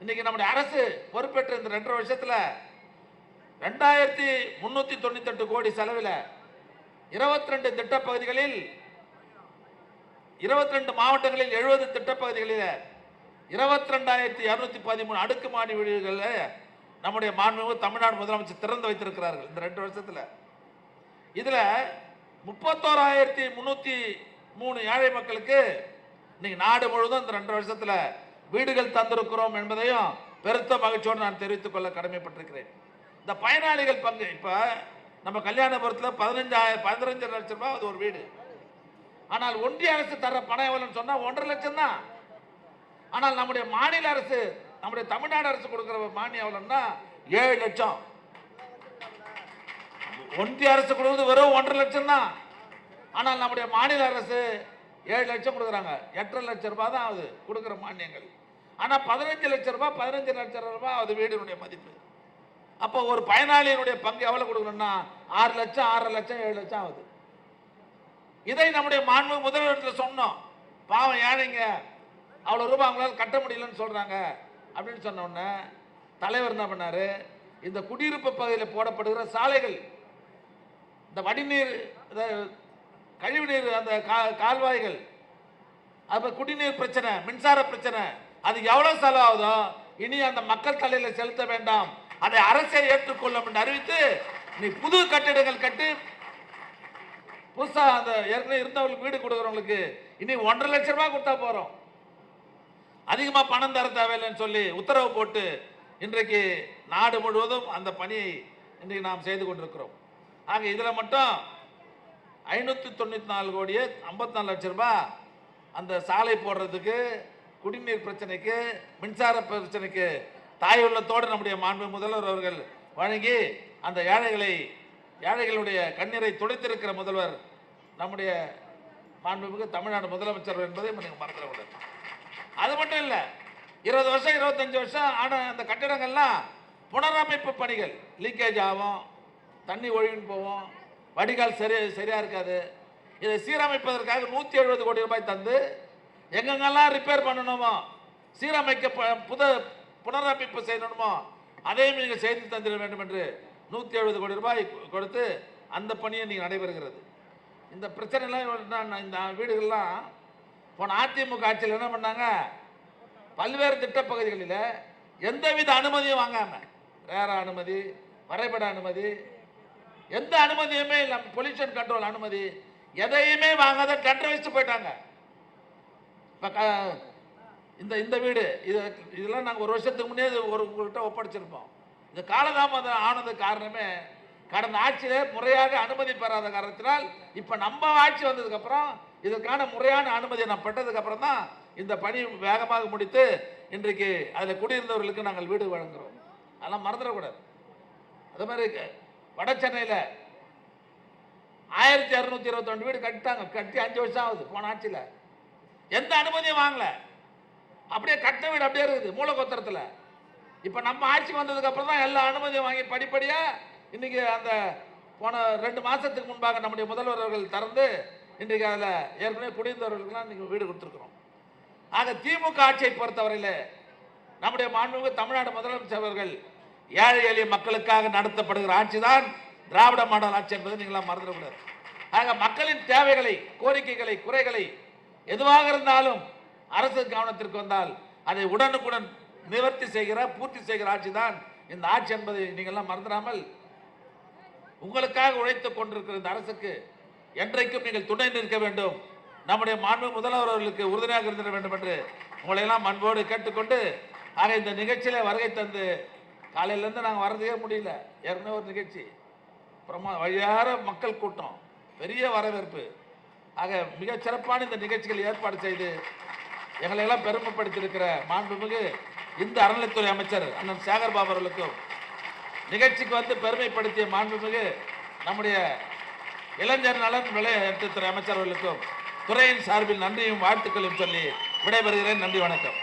இன்னைக்கு நம்முடைய அரசு பொறுப்பேற்ற இந்த ரெண்டரை வருஷத்துல ரெண்டாயிரத்தி முன்னூத்தி தொண்ணூத்தி எட்டு கோடி செலவில் இருபத்தி ரெண்டு திட்டப்பகுதிகளில் இருபத்தி ரெண்டு மாவட்டங்களில் எழுபது திட்டப்பகுதிகளில் இருபத்தி ரெண்டாயிரத்தி இரநூத்தி பதிமூணு அடுக்குமாடி வீடுகளில் நம்முடைய மாண்புமிகு தமிழ்நாடு முதலமைச்சர் திறந்து வைத்திருக்கிறார்கள் இந்த ரெண்டு வருஷத்தில். இதில் முப்பத்தோராயிரத்தி முன்னூற்றி மூணு ஏழை மக்களுக்கு இன்னைக்கு நாடு முழுவதும் இந்த ரெண்டு வருஷத்தில் வீடுகள் தந்திருக்கிறோம் என்பதையும் பெருத்த மகிழ்ச்சியோடு நான் தெரிவித்துக் கொள்ள கடமைப்பட்டிருக்கிறேன். இந்த பயனாளிகள் பங்கு இப்போ நம்ம கல்யாணபுரத்தில் பதினஞ்சாயிரம் பதினஞ்சு லட்சம் ரூபாய் அது ஒரு வீடு. ஆனால் ஒன்றிய அரசு தர பணம் எவ்வளோன்னு சொன்னால் ஒன்றரை லட்சம் தான். ஆனால் நம்முடைய மாநில அரசு நம்முடைய தமிழ்நாடு அரசு கொடுக்குற மானியம் எவ்வளோன்னா ஏழு லட்சம். ஒன்றிய அரசு கொடுக்குறது வெறும் ஒன்றரை லட்சம் தான். ஆனால் நம்முடைய மாநில அரசு ஏழு லட்சம் கொடுக்குறாங்க. எட்டரை லட்சம் ரூபாய் தான் ஆகுது கொடுக்குற மானியங்கள். ஆனால் பதினஞ்சு லட்சம் ரூபாய் பதினஞ்சு லட்சம் ரூபாய் அது வீடினுடைய மதிப்பு. அப்போ ஒரு பயனாளியினுடைய பங்கு எவ்வளோ கொடுக்கணும்னா ஆறு லட்சம் ஆறரை லட்சம் ஏழு லட்சம் ஆகுது. இதை நம்முடைய மாண்பு முதல்வரிடத்தில் சொன்னோம். பாவம் ஏழைங்க அவ்வளோ ரூபாய் அவங்களால கட்ட முடியலன்னு சொல்கிறாங்க அப்படின்னு சொன்னோடனே தலைவர் என்ன பண்ணார்? இந்த குடியிருப்பு பகுதியில் போடப்படுகிற சாலைகள் இந்த வடிநீர் இந்த கழிவுநீர் அந்த கா- கால்வாய்கள் அப்போ குடிநீர் பிரச்சனை மின்சார பிரச்சனை அது எவ்வளவு செலவாகுதோ இனி அந்த மக்கள் தலையில செலுத்த வேண்டாம். அதை அரசே ஏற்றுக்கொள்ளும் என்று அறிவித்து நீ புது கட்டிடங்கள் கட்டி புதுசா அந்த ஏற்கனவே இருந்தவங்களுக்கு வீடு கொடுக்குறவங்களுக்கு இனி ஒன்றரை லட்சம் ரூபாய் கொடுத்தா போறோம். அதிகமா பணம் தர தேவையில்லைன்னு சொல்லி உத்தரவு போட்டு இன்றைக்கு நாடு முழுவதும் அந்த பணியை இன்றைக்கு நாம் செய்து கொண்டிருக்கிறோம். ஆக இதுல மட்டும் ஐநூற்றி தொண்ணூற்றி நாலு கோடியே ஐம்பத்தி நாலு லட்சம் ரூபாய் அந்த சாலை போடுறதுக்கு குடிநீர் பிரச்சனைக்கு மின்சார பிரச்சனைக்கு தாய் உள்ளத்தோடு நம்முடைய மாண்பு முதல்வர் அவர்கள் வழங்கி அந்த ஏழைகளை ஏழைகளுடைய கண்ணீரை துடைத்திருக்கிற முதல்வர் நம்முடைய மாண்புமிகு தமிழ்நாடு முதலமைச்சர் என்பதை நீங்கள் மறந்துடக்கூடாது அது மட்டும் இல்லை இருபது வருஷம் இருபத்தஞ்சு வருஷம் ஆன அந்த கட்டிடங்கள்லாம் புனரமைப்பு பணிகள். லீக்கேஜ் ஆகும் தண்ணி ஒழுகின்னு போகும் வடிகால் சரி சரியாக இருக்காது. இதை சீரமைப்பதற்காக நூற்றி எழுபது கோடி ரூபாய் தந்து எங்கெங்கெல்லாம் ரிப்பேர் பண்ணணுமோ சீரமைக்க ப- புத புனரமைப்பு செய்யணுமோ அதையும் நீங்கள் செய்து தந்திட வேண்டும் என்று நூற்றி எழுபது கோடி ரூபாய் கொடுத்து அந்த பணியை நீங்கள் நடைபெறுகிறது. இந்த பிரச்சனைலாம் என்ன- இந்த வீடுகள்லாம் போன அதிமுக ஆட்சியில் என்ன பண்ணாங்க? பல்வேறு திட்டப்பகுதிகளில் எந்தவித அனுமதியும் வாங்காம ரேர அனுமதி வரைபட அனுமதி எந்த அனுமதியுமே இல்லை பொல்யூஷன் கண்ட்ரோல் அனுமதி எதையுமே வாங்காத டெண்டர் வச்சுட்டு போயிட்டாங்க. இந்த இந்த வீடு இது இதெல்லாம் நாங்கள் ஒரு வருஷத்துக்கு முன்னே ஒரு உங்கள்கிட்ட ஒப்படைச்சிருப்போம். இந்த காலதாமதம் ஆனது காரணமே கடந்த ஆட்சியிலே முறையாக அனுமதி பெறாத காரணத்தினால் இப்போ நம்ம ஆட்சி வந்ததுக்கப்புறம் இதற்கான முறையான அனுமதி நான் பெற்றதுக்கப்புறம் தான் இந்த பணி வேகமாக முடித்து இன்றைக்கு அதில் குடியிருந்தவர்களுக்கு நாங்கள் வீடு வழங்குகிறோம் அதெல்லாம் மறந்துடக்கூடாது. அது மாதிரி வட சென்னையில் ஆயிரத்தி இரநூத்தி இருபத்தொன்று வீடு கட்டிட்டாங்க. கட்டி அஞ்சு வருஷம் ஆகுது போன ஆட்சியில். எந்த அனுமதியும் வாங்கல. அப்படியே கட்ட வீடு அப்படியே இருக்குது மூலகோத்திரத்தில். இப்போ நம்ம ஆட்சிக்கு வந்ததுக்கு அப்புறம் தான் எல்லா அனுமதியும் வாங்கி படிப்படியாக இன்றைக்கி அந்த போன ரெண்டு மாதத்துக்கு முன்பாக நம்முடைய முதல்வர் அவர்கள் திறந்து இன்றைக்கு அதில் ஏற்கனவே குடியிருந்தவர்களுக்கெல்லாம் இன்றைக்கி வீடு கொடுத்துருக்குறோம். ஆக திமுக ஆட்சியை பொறுத்தவரையில் நம்முடைய மாண்புமிகு தமிழ்நாடு முதலமைச்சர் அவர்கள் ஏழை எளிய மக்களுக்காக நடத்தப்படுகிற ஆட்சி தான் திராவிட மாடல் ஆட்சி என்பதை நீங்களாம் மறந்துடக்கூடாது ஆக மக்களின் தேவைகளை கோரிக்கைகளை குறைகளை எதுவாக இருந்தாலும் அரசு கவனத்திற்கு வந்தால் அதை உடனுக்குடன் நிவர்த்தி செய்கிற பூர்த்தி செய்கிற ஆட்சி தான் இந்த ஆட்சி என்பதை நீங்கள்லாம் மறந்துடாமல் உங்களுக்காக உழைத்துக் கொண்டிருக்கிற இந்த அரசுக்கு என்றைக்கும் நீங்கள் துணை நிற்க வேண்டும். நம்முடைய மாண்பு முதல்வர் அவர்களுக்கு உறுதுணையாக இருந்திட வேண்டும் என்று உங்களை எல்லாம் அன்போடு கேட்டுக்கொண்டு ஆக இந்த நிகழ்ச்சியில வருகை தந்து காலையிலேருந்து நாங்கள் வரதுக்கே முடியல. ஏற்கனவே ஒரு நிகழ்ச்சி. பிரமா வழியார மக்கள் கூட்டம். பெரிய வரவேற்பு. ஆக மிகச் சிறப்பான இந்த நிகழ்ச்சிகள் ஏற்பாடு செய்து எங்களை எல்லாம் பெருமைப்படுத்தியிருக்கிற மாண்புமிகு இந்த அறநிலைத்துறை அமைச்சர் அண்ணன் சேகர் பாபு அவர்களுக்கும் நிகழ்ச்சிக்கு வந்து பெருமைப்படுத்திய மாண்புமிகு நம்முடைய இளைஞர் நலன் விளையாட்டுத்துறை அமைச்சர் அவர்களுக்கும் துறையின் சார்பில் நன்றியும் வாழ்த்துக்களையும் சொல்லி விடைபெறுகிறேன். நன்றி வணக்கம்.